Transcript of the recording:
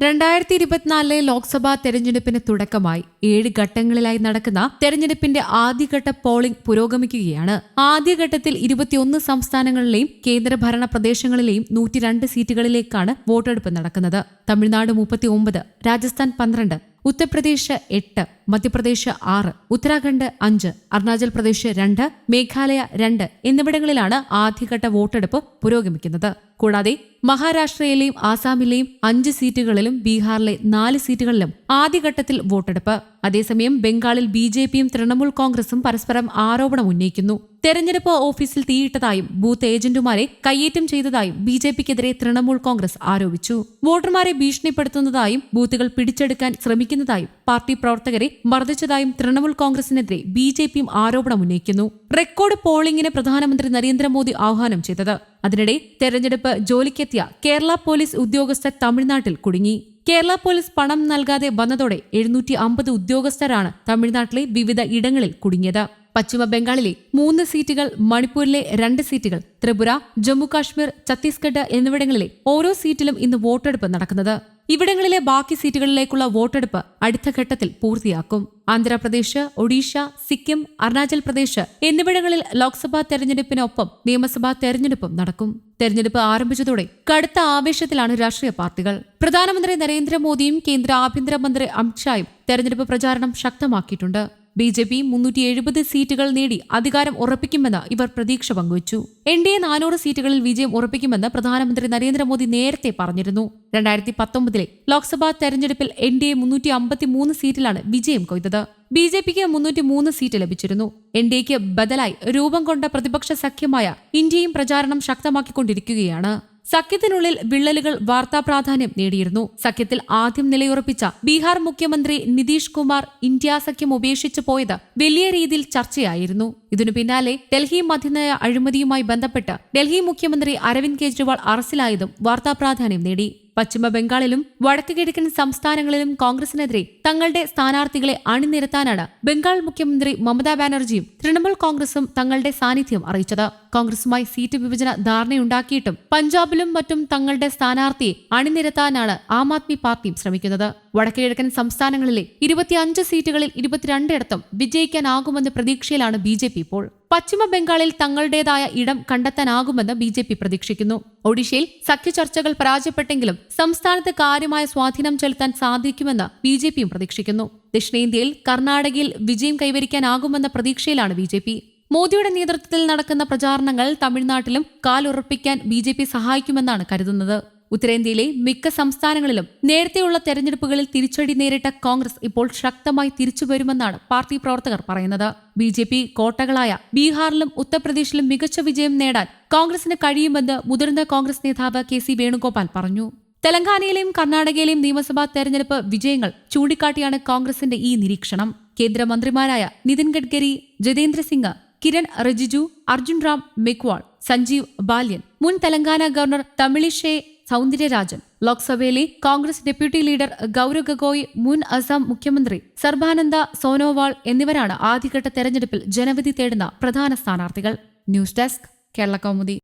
രണ്ടായിരത്തി ഇരുപത്തിനാലിലെ ലോക്സഭാ തെരഞ്ഞെടുപ്പിന് തുടക്കമായി ഏഴ് ഘട്ടങ്ങളിലായി നടക്കുന്ന തെരഞ്ഞെടുപ്പിന്റെ ആദ്യഘട്ട പോളിംഗ് പുരോഗമിക്കുകയാണ്. ആദ്യഘട്ടത്തിൽ ഇരുപത്തിയൊന്ന് സംസ്ഥാനങ്ങളിലെയും കേന്ദ്രഭരണ പ്രദേശങ്ങളിലെയും നൂറ്റിരണ്ട് സീറ്റുകളിലേക്കാണ് വോട്ടെടുപ്പ് നടക്കുന്നത്. തമിഴ്നാട് മുപ്പത്തി രാജസ്ഥാൻ പന്ത്രണ്ട് ഉത്തർപ്രദേശ് എട്ട് മധ്യപ്രദേശ് ആറ് ഉത്തരാഖണ്ഡ് അഞ്ച് അരുണാചൽ പ്രദേശ് രണ്ട് മേഘാലയ രണ്ട് എന്നിവിടങ്ങളിലാണ് ആദ്യഘട്ട വോട്ടെടുപ്പ് പുരോഗമിക്കുന്നത്. കൂടാതെ മഹാരാഷ്ട്രയിലെയും ആസാമിലെയും അഞ്ച് സീറ്റുകളിലും ബീഹാറിലെ നാല് സീറ്റുകളിലും ആദ്യഘട്ടത്തിൽ വോട്ടെടുപ്പ്. അതേസമയം ബംഗാളിൽ ബി ജെ പിയും തൃണമൂൽ കോൺഗ്രസും പരസ്പരം ആരോപണം ഉന്നയിക്കുന്നു. തെരഞ്ഞെടുപ്പ് ഓഫീസിൽ തീയിട്ടതായും ബൂത്ത് ഏജന്റുമാരെ കയ്യേറ്റം ചെയ്തതായും ബി ജെ പിക്കെതിരെ തൃണമൂൽ കോൺഗ്രസ് ആരോപിച്ചു. വോട്ടർമാരെ ഭീഷണിപ്പെടുത്തുന്നതായും ബൂത്തുകൾ പിടിച്ചെടുക്കാൻ ശ്രമിക്കുന്നതായും പാർട്ടി പ്രവർത്തകരെ മർദ്ദിച്ചതായും തൃണമൂൽ കോൺഗ്രസിനെതിരെ ബി ജെ പിയും ആരോപണം ഉന്നയിക്കുന്നു. റെക്കോർഡ് പോളിംഗിന് പ്രധാനമന്ത്രി നരേന്ദ്രമോദി ആഹ്വാനം ചെയ്തത്. അതിനിടെ തെരഞ്ഞെടുപ്പ് ജോലിക്കെത്തിയ കേരള പോലീസ് ഉദ്യോഗസ്ഥർ തമിഴ്നാട്ടിൽ കുടുങ്ങി. കേരള പോലീസ് പണം നൽകാതെ വന്നതോടെ എഴുന്നൂറ്റി അമ്പത് ഉദ്യോഗസ്ഥരാണ് തമിഴ്നാട്ടിലെ വിവിധ ഇടങ്ങളിൽ കുടുങ്ങിയത്. പശ്ചിമ ബംഗാളിലെ മൂന്ന് സീറ്റുകൾ മണിപ്പൂരിലെ രണ്ട് സീറ്റുകൾ ത്രിപുര ജമ്മുകാശ്മീർ ഛത്തീസ്ഗഡ് എന്നിവിടങ്ങളിലെ ഓരോ സീറ്റിലും ഇന്ന് വോട്ടെടുപ്പ് നടക്കുന്നത്. ഇവിടങ്ങളിലെ ബാക്കി സീറ്റുകളിലേക്കുള്ള വോട്ടെടുപ്പ് അടുത്ത ഘട്ടത്തിൽ പൂർത്തിയാക്കും. ആന്ധ്രാപ്രദേശ് ഒഡീഷ സിക്കിം അരുണാചൽ പ്രദേശ് എന്നിവിടങ്ങളിൽ ലോക്സഭാ തെരഞ്ഞെടുപ്പിനൊപ്പം നിയമസഭാ തെരഞ്ഞെടുപ്പും നടക്കും. തെരഞ്ഞെടുപ്പ് ആരംഭിച്ചതോടെ കടുത്ത ആവേശത്തിലാണ് രാഷ്ട്രീയ പാർട്ടികൾ. പ്രധാനമന്ത്രി നരേന്ദ്രമോദിയും കേന്ദ്ര ആഭ്യന്തരമന്ത്രി അമിത്ഷായും തെരഞ്ഞെടുപ്പ് പ്രചാരണം ശക്തമാക്കിയിട്ടുണ്ട്. ബി ജെ പി മുന്നൂറ്റി എഴുപത് സീറ്റുകൾ നേടി അധികാരം ഉറപ്പിക്കുമെന്ന് ഇവർ പ്രതീക്ഷ പങ്കുവച്ചു. എൻ ഡി എ നാനൂറ് സീറ്റുകളിൽ വിജയം ഉറപ്പിക്കുമെന്ന് പ്രധാനമന്ത്രി നരേന്ദ്രമോദി നേരത്തെ പറഞ്ഞിരുന്നു. രണ്ടായിരത്തി പത്തൊമ്പതിലെ ലോക്സഭാ തെരഞ്ഞെടുപ്പിൽ എൻ ഡി എ മുന്നൂറ്റി അമ്പത്തി മൂന്ന് സീറ്റിലാണ് വിജയം കൊയ്തത്. ബി ജെ പിക്ക് മുന്നൂറ്റി മൂന്ന് സീറ്റ് ലഭിച്ചിരുന്നു. എൻ ഡി എക്ക് ബദലായി രൂപം കൊണ്ട പ്രതിപക്ഷ സഖ്യമായ ഇന്ത്യയും പ്രചാരണം ശക്തമാക്കിക്കൊണ്ടിരിക്കുകയാണ്. സഖ്യത്തിനുള്ളിൽ വിള്ളലുകൾ വാർത്താ പ്രാധാന്യം നേടിയിരുന്നു. സഖ്യത്തിൽ ആദ്യം നിലയുറപ്പിച്ച ബീഹാർ മുഖ്യമന്ത്രി നിതീഷ് കുമാർ ഇന്ത്യ സഖ്യം ഉപേക്ഷിച്ചു പോയത് വലിയ രീതിയിൽ ചർച്ചയായിരുന്നു. ഇതിനു പിന്നാലെ ഡൽഹി മധ്യനയ അഴിമതിയുമായി ബന്ധപ്പെട്ട് ഡൽഹി മുഖ്യമന്ത്രി അരവിന്ദ് കെജ്രിവാൾ അറസ്റ്റിലായതും വാർത്താ പ്രാധാന്യം നേടി. പശ്ചിമ ബംഗാളിലും വടക്കു കിഴക്കൻ സംസ്ഥാനങ്ങളിലും കോൺഗ്രസിനെതിരെ തങ്ങളുടെ സ്ഥാനാർത്ഥികളെ അണിനിരത്താനാണ് ബംഗാൾ മുഖ്യമന്ത്രി മമതാ ബാനർജിയും തൃണമൂൽ കോൺഗ്രസും തങ്ങളുടെ സാന്നിധ്യം അറിയിച്ചത്. കോൺഗ്രസുമായി സീറ്റ് വിഭജന ധാരണയുണ്ടാക്കിയിട്ടും പഞ്ചാബിലും മറ്റും തങ്ങളുടെ സ്ഥാനാർത്ഥിയെ അണിനിരത്താനാണ് ആം ആദ്മി പാർട്ടിയും ശ്രമിക്കുന്നത്. വടക്കുകിഴക്കൻ സംസ്ഥാനങ്ങളിലെ ഇരുപത്തിയഞ്ച് സീറ്റുകളിൽ ഇരുപത്തിരണ്ടിടത്തും വിജയിക്കാനാകുമെന്ന പ്രതീക്ഷയിലാണ് ബി ജെ പി ഇപ്പോൾ. പശ്ചിമ ബംഗാളിൽ തങ്ങളുടേതായ ഇടം കണ്ടെത്താനാകുമെന്ന് ബി ജെ പി പ്രതീക്ഷിക്കുന്നു. ഒഡീഷയിൽ സഖ്യ ചർച്ചകൾ പരാജയപ്പെട്ടെങ്കിലും സംസ്ഥാനത്ത് കാര്യമായ സ്വാധീനം ചെലുത്താൻ സാധിക്കുമെന്ന് ബി ജെ പിയും പ്രതീക്ഷിക്കുന്നു. ദക്ഷിണേന്ത്യയിൽ കർണാടകയിൽ വിജയം കൈവരിക്കാനാകുമെന്ന പ്രതീക്ഷയിലാണ് ബി ജെ പി. മോദിയുടെ നേതൃത്വത്തിൽ നടക്കുന്ന പ്രചാരണങ്ങൾ തമിഴ്നാട്ടിലും കാലുറപ്പിക്കാൻ ബി ജെ പി സഹായിക്കുമെന്നാണ് കരുതുന്നത്. ഉത്തരേന്ത്യയിലെ മിക്ക സംസ്ഥാനങ്ങളിലും നേരത്തെയുള്ള തെരഞ്ഞെടുപ്പുകളിൽ തിരിച്ചടി നേരിട്ട കോൺഗ്രസ് ഇപ്പോൾ ശക്തമായി തിരിച്ചുവരുമെന്നാണ് പാർട്ടി പ്രവർത്തകർ പറയുന്നത്. ബി ജെ പി കോട്ടകളായ ബീഹാറിലും ഉത്തർപ്രദേശിലും മികച്ച വിജയം നേടാൻ കോൺഗ്രസിന് കഴിയുമെന്ന് മുതിർന്ന കോൺഗ്രസ് നേതാവ് കെ സി വേണുഗോപാൽ പറഞ്ഞു. തെലങ്കാനയിലെയും കർണാടകയിലെയും നിയമസഭാ തെരഞ്ഞെടുപ്പ് വിജയങ്ങൾ ചൂണ്ടിക്കാട്ടിയാണ് കോൺഗ്രസിന്റെ ഈ നിരീക്ഷണം. കേന്ദ്രമന്ത്രിമാരായ നിതിൻ ഗഡ്കരി ജിതേന്ദ്ര സിംഗ് കിരൺ റിജിജു അർജുൻ റാം മെക്വാൾ സഞ്ജീവ് ബാല്യൻ. മുൻ തെലങ്കാന ഗവർണർ തമിളിഷെ സൗന്ദര്യരാജൻ. ലോക്സഭയിലെ കോൺഗ്രസ് ഡെപ്യൂട്ടി ലീഡർ ഗൌരവ് ഗഗോയ് മുൻ അസം മുഖ്യമന്ത്രി സർബാനന്ദ സോനോവാൾ എന്നിവരാണ് ആദ്യഘട്ട തെരഞ്ഞെടുപ്പിൽ ജനവിധി തേടുന്ന പ്രധാന സ്ഥാനാർത്ഥികൾ. News desk Kerala Kaumudi.